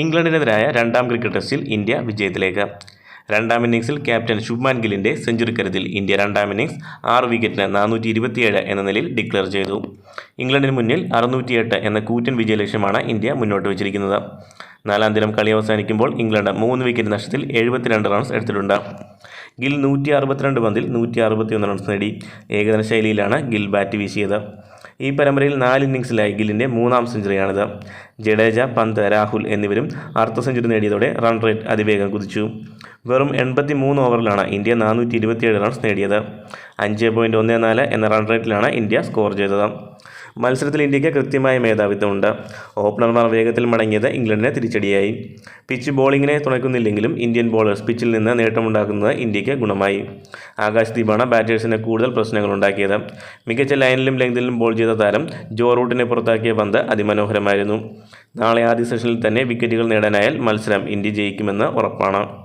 ഇംഗ്ലണ്ടിനെതിരായ രണ്ടാം ക്രിക്കറ്റ് ടെസ്റ്റിൽ ഇന്ത്യ വിജയത്തിലേക്ക്. രണ്ടാം ഇന്നിംഗ്സിൽ ക്യാപ്റ്റൻ ശുഭ്മാൻ ഗില്ലിന്റെ സെഞ്ചുറി കരുതിൽ ഇന്ത്യ രണ്ടാം ഇന്നിംഗ്സ് ആറ് വിക്കറ്റിന് നാനൂറ്റി ഇരുപത്തിയേഴ് എന്ന നിലയിൽ ഡിക്ലെയർ ചെയ്തു. ഇംഗ്ലണ്ടിന് മുന്നിൽ അറുന്നൂറ്റിയെട്ട് എന്ന കൂറ്റൻ വിജയലക്ഷ്യമാണ് ഇന്ത്യ മുന്നോട്ട് വച്ചിരിക്കുന്നത്. നാലാം ദിനം കളി അവസാനിക്കുമ്പോൾ ഇംഗ്ലണ്ട് മൂന്ന് വിക്കറ്റ് നഷ്ടത്തിൽ എഴുപത്തിരണ്ട് റൺസ് എടുത്തിട്ടുണ്ട്. ഗിൽ നൂറ്റി അറുപത്തിരണ്ട് പന്തിൽ നൂറ്റി അറുപത്തിയൊന്ന് റൺസ് നേടി. ഏകദിന ശൈലിയിലാണ് ഗിൽ ബാറ്റ് വീശിയത്. ഈ പരമ്പരയിൽ നാല് ഇന്നിങ്സിലായി ഗില്ലിന്റെ മൂന്നാം സെഞ്ചുറിയാണിത്. ജഡേജ പന്ത് രാഹുൽ എന്നിവരും അർദ്ധ സെഞ്ചുറി നേടിയതോടെ റൺ റേറ്റ് അതിവേഗം കുതിച്ചു. വെറും എൺപത്തി മൂന്ന് ഓവറിലാണ് ഇന്ത്യ നാനൂറ്റി ഇരുപത്തിയേഴ് റൺസ് നേടിയത്. അഞ്ച് പോയിന്റ് ഒന്ന് നാല് എന്ന റൺ റേറ്റിലാണ് ഇന്ത്യ സ്കോർ ചെയ്തത്. മത്സരത്തിൽ ഇന്ത്യയ്ക്ക് കൃത്യമായ മേധാവിത്വമുണ്ട്. ഓപ്പണർമാർ വേഗത്തിൽ മടങ്ങിയത് ഇംഗ്ലണ്ടിനെ തിരിച്ചടിയായി. പിച്ച് ബോളിങ്ങിനെ തുണയ്ക്കുന്നില്ലെങ്കിലും ഇന്ത്യൻ ബോളേഴ്സ് പിച്ചിൽ നിന്ന് നേട്ടമുണ്ടാക്കുന്നത് ഇന്ത്യയ്ക്ക് ഗുണമായി. ആകാശ് ദീപാണ് ബാറ്റേഴ്സിന് കൂടുതൽ പ്രശ്നങ്ങൾ ഉണ്ടാക്കിയത് മികച്ച ലൈനിലും ലെങ്തിലും ബോൾ ചെയ്ത താരം ജോ റൂട്ടിനെ പുറത്താക്കിയ പന്ത് അതിമനോഹരമായിരുന്നു. നാളെ ആദ്യ സെഷനിൽ തന്നെ വിക്കറ്റുകൾ നേടാനായാൽ മത്സരം ഇന്ത്യ ജയിക്കുമെന്ന് ഉറപ്പാണ്.